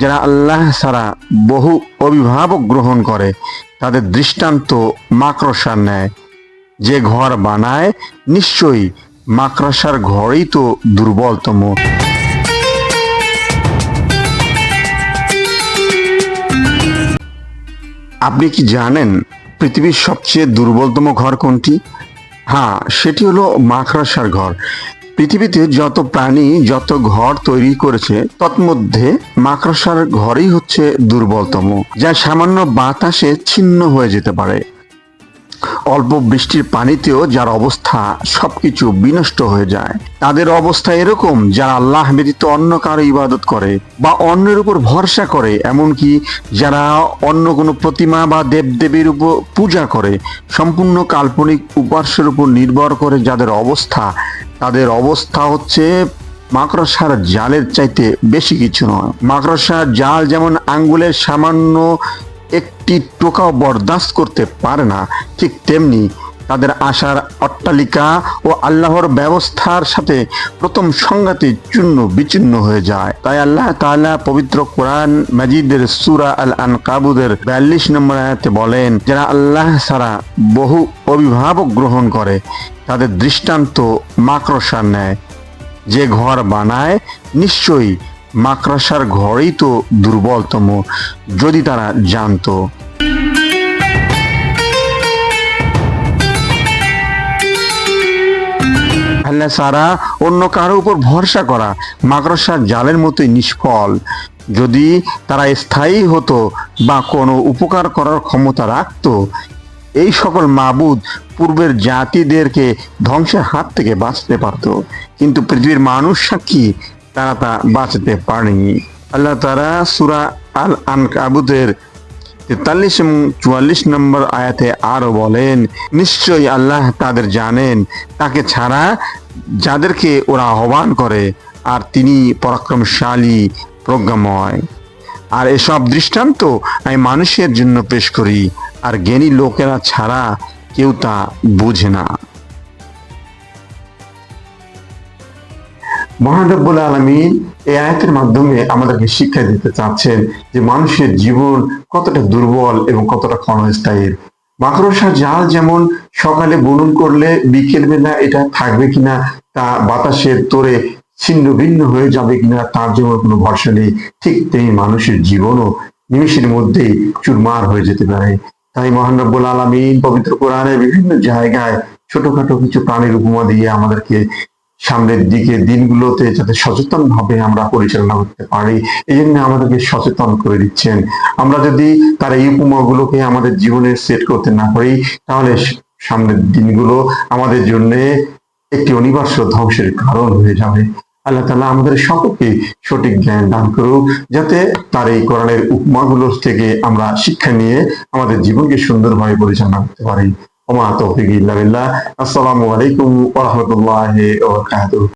যারা আল্লাহ ছাড়া বহু অভিভাবক গ্রহণ করে, তাদের দৃষ্টান্ত মাকড়সার নেয় যে ঘর বানায়, নিশ্চয়ই মাকড়সার ঘরই তো দুর্বলতম। আপনি কি জানেন পৃথিবীর সবচেয়ে দুর্বলতম ঘর কোনটি? হ্যাঁ সেটি হলো মাকড়সার ঘর। পৃথিবীতে যত প্রাণী, যত ঘর তৈরি করেছে, তৎমধ্যে মাকড়সার ঘরই হচ্ছে দুর্বলতম, যা সামান্য বাতাসে ছিন্ন হয়ে যেতে পারে। অল্প বৃষ্টির পানিতেও যার অবস্থা সবকিছু বিনষ্ট হয়ে যায়। তাদের অবস্থা এরকম, যারা আল্লাহ ব্যতীত অন্য কারও ইবাদত করে বা অন্যের উপর ভরসা করে, এমনকি যারা অন্য কোনো প্রতিমা বা দেবদেবীর উপর পূজা করে, সম্পূর্ণ কাল্পনিক উপাস্যের উপর নির্ভর করে যাদের অবস্থা, তাদের অবস্থা হচ্ছে মাকড়সার জালের চাইতে বেশি কিছু নয়। মাকড়সার জাল যেমন আঙ্গুলের সামান্য একটি টোকাও বরদাস্ত করতে পারে না, ঠিক তেমনি তাদের আশার অট্টালিকা ও আল্লাহর ব্যবস্থার সাথে প্রথম সংঘাতে চূর্ণ বিচ্ছিন্ন হয়ে যায়। তাই আল্লাহ তাআলা পবিত্র কোরআন মাজিদের সুরা আল আন কাবুদের বিয়াল্লিশ নম্বর আয়াতে বলেন, যারা আল্লাহ ছাড়া বহু অভিভাবক গ্রহণ করে, তাদের দৃষ্টান্ত মাকড়সার নেয় যে ঘর বানায়, নিশ্চয়ই মাকড়সার ঘরই তো দুর্বলতম, যদি তারা জানতো। সারা অন্য কারও উপর ভরসা করা মাকড়সার জালের মতোই নিষ্ফল। যদি তারা স্থায়ী হতো বা কোনো উপকার করার ক্ষমতা রাখতো, এই সকল মাবুদ পূর্বের জাতিদেরকে ধ্বংসের হাত থেকে বাঁচতে পারত। কিন্তু পৃথিবীর মানুষ সাক্ষী তারা তা বাঁচতে পারেনি। আল্লাহ তারা সুরা আল আনকাবুদের তেতাল্লিশ এবং চুয়াল্লিশ নম্বর আয়াতে আরও বলেন, নিশ্চয়ই আল্লাহ তাদের জানেন, তাকে ছাড়া যাদেরকে ওরা আহ্বান করে, আর তিনি পরাক্রমশালী, প্রজ্ঞাময়। আর এসব দৃষ্টান্ত আমি মানুষের জন্য পেশ করি, আর জ্ঞানী লোকেরা ছাড়া কেউ তা বুঝে না। মহানব্বুল আলমিন এই আয়াতের মাধ্যমে আমাদেরকে শিক্ষা দিতে চাচ্ছেন যে মানুষের জীবন কতটা দুর্বল এবং কতটা ক্ষণস্থায়ী। মাকড়সার জাল যেমন সকালে বুনন করলে বিকেল বেলা এটা থাকবে কিনা তা বাতাসের তোরে ছিন্ন ভিন্ন হয়ে যাবে কিনা তার জন্য কোনো ভরসা নেই, ঠিক তেমনি মানুষের জীবনও নিমিষের মধ্যেই চুরমার হয়ে যেতে পারে। তাই মহানব্বুল আলমিন পবিত্র কোরআনের বিভিন্ন জায়গায় ছোটখাটো কিছু প্রাণীর উপমা দিয়ে আমাদেরকে সামনের দিকে দিনগুলোতে যাতে সচেতন ভাবে আমরা পরিচালনা করতে পারি, এই জন্য আমাদেরকে সচেতন করে দিচ্ছেন। আমরা যদি তার এই উপমাগুলোকে আমাদের জীবনে সেট করতে না পারি, তাহলে সামনের দিনগুলো আমাদের জন্য একটি অনিবার্য ধ্বংসের কারণ হয়ে যাবে। আল্লাহ তালা আমাদের সকলকে সঠিক জ্ঞান দান করুক, যাতে তার এই কোরআনের উপমাগুলোর থেকে আমরা শিক্ষা নিয়ে আমাদের জীবনকে সুন্দরভাবে পরিচালনা করতে পারি। ওমা তৌফিক ইল্লা বিল্লাহ। আসসালামু আলাইকুম ওয়া রাহমাতুল্লাহি ওয়া বারাকাতুহু।